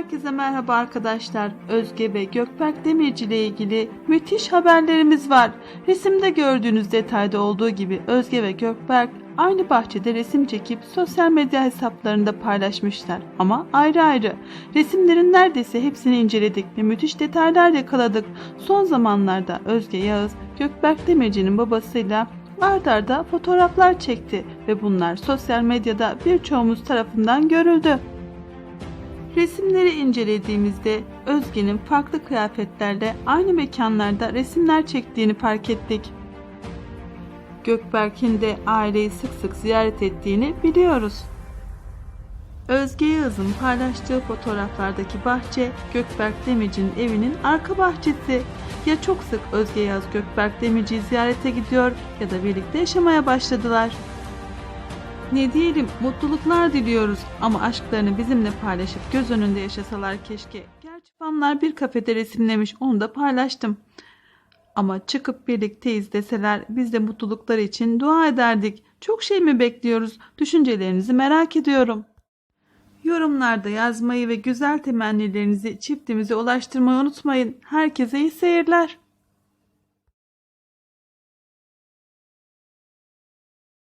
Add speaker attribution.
Speaker 1: Herkese merhaba arkadaşlar. Özge ve Gökberk Demirci ile ilgili müthiş haberlerimiz var. Resimde gördüğünüz detayda olduğu gibi Özge ve Gökberk aynı bahçede resim çekip sosyal medya hesaplarında paylaşmışlar. Ama ayrı ayrı. Resimlerin neredeyse hepsini inceledik ve müthiş detaylar yakaladık. Son zamanlarda Özge Yağız, Gökberk Demirci'nin babasıyla ard arda fotoğraflar çekti ve bunlar sosyal medyada birçoğumuz tarafından görüldü. Resimleri incelediğimizde Özge'nin farklı kıyafetlerle aynı mekanlarda resimler çektiğini fark ettik. Gökberk'in de aileyi sık sık ziyaret ettiğini biliyoruz. Özge Yağız'ın paylaştığı fotoğraflardaki bahçe Gökberk Demirci'nin evinin arka bahçesi. Ya çok sık Özge Yağız Gökberk Demirci'yi ziyarete gidiyor ya da birlikte yaşamaya başladılar. Ne diyelim mutluluklar diliyoruz ama aşklarını bizimle paylaşıp göz önünde yaşasalar keşke. Gerçi fanlar bir kafede resimlemiş onu da paylaştım. Ama çıkıp birlikteyiz deseler biz de mutlulukları için dua ederdik. Çok şey mi bekliyoruz? Düşüncelerinizi merak ediyorum. Yorumlarda yazmayı ve güzel temennilerinizi çiftimize ulaştırmayı unutmayın. Herkese iyi seyirler.